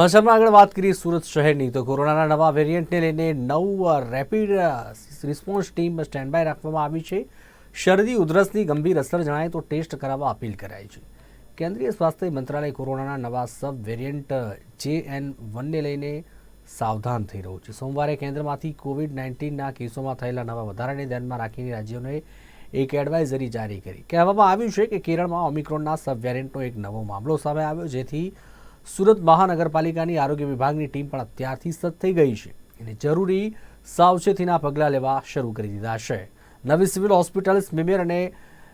સમાચારમાં આગળ વાત કરીએ સુરત શહેરની, તો કોરોનાના નવા વેરિયન્ટને લઈને નવ rapid response team stand by રાખવામાં આવી છે. શરદી, ઉધરસની ગંભીર અસર જણાય તો ટેસ્ટ કરાવવા અપીલ કરાઈ છે. કેન્દ્રીય સ્વાસ્થ્ય મંત્રાલય કોરોનાના નવા સબ વેરિયન્ટ જે એન વનને લઈને સાવધાન થઈ રહ્યું છે. સોમવારે કેન્દ્રમાંથી કોવિડ નાઇન્ટીનના કેસોમાં થયેલા નવા વધારાને ધ્યાનમાં રાખીને રાજ્યોને એક એડવાઇઝરી જારી કરી. કહેવામાં આવ્યું છે કે કેરળમાં ઓમિક્રોનના સબ વેરિયન્ટનો એક નવો મામલો સામે આવ્યો, જેથી સુરત મહાનગરપાલિકાની આરોગ્ય વિભાગની ટીમ પણ અત્યારથી સજ્જ થઈ ગઈ છે. અને જરૂરી સાવચેતીના પગલાં લેવા શરૂ કરી દીધા છે. નવી સિવિલ હોસ્પિટલ મિમેર અને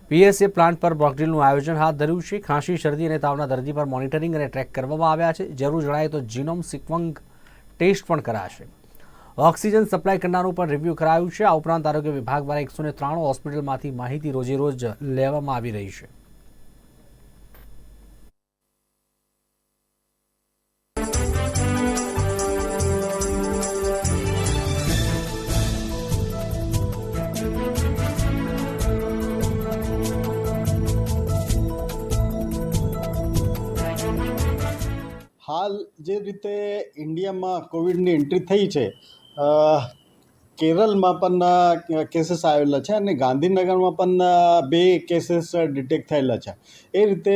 પીએસએ પ્લાન્ટ પર મોકડ્રીલનું આયોજન હાથ ધર્યું છે. ખાંસી, શરદી અને તાવના દર્દી પર મોનિટરિંગ અને ટ્રેક કરવામાં આવ્યા છે. જરૂર જણાય તો જીનોમ સિક્વંગ ટેસ્ટ પણ કરાશે. ઓક્સિજન સપ્લાય કરનારું પણ રિવ્યૂ કરાયું છે. આ ઉપરાંત આરોગ્ય વિભાગ દ્વારા એકસો ત્રાણું હોસ્પિટલમાંથી માહિતી રોજે રોજ લેવામાં આવી રહી છે. હાલ જે રીતે ઇન્ડિયામાં કોવિડની એન્ટ્રી થઈ છે કેરળમાં પણ કેસીસ આવેલા છે અને ગાંધીનગરમાં પણ બે કેસીસ ડિટેક્ટ થયેલા છે. એ રીતે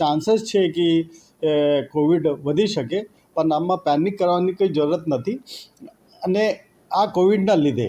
ચાન્સીસ છે કે કોવિડ વધી શકે, પણ આમાં પેનિક કરવાની કોઈ જરૂરત નથી. અને આ કોવિડના લીધે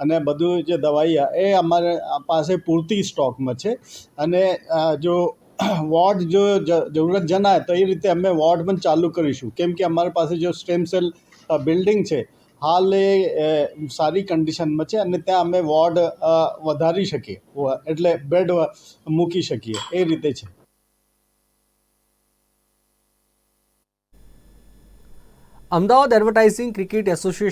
અને બધું જે દવાઈ એ અમારે પાસે પૂરતી સ્ટોકમાં છે. અને જો વોર્ડ જો જરૂરત જણાય તો એ રીતે અમે વોર્ડ પણ ચાલુ કરીશું. કેમ કે અમારી પાસે જો સ્ટેમ સેલ બિલ્ડિંગ છે, હાલ એ સારી કન્ડિશનમાં છે અને ત્યાં અમે વોર્ડ વધારી શકીએ. એટલે બેડ મૂકી શકીએ. એ રીતે છે. Ahmedabad advertising cricket association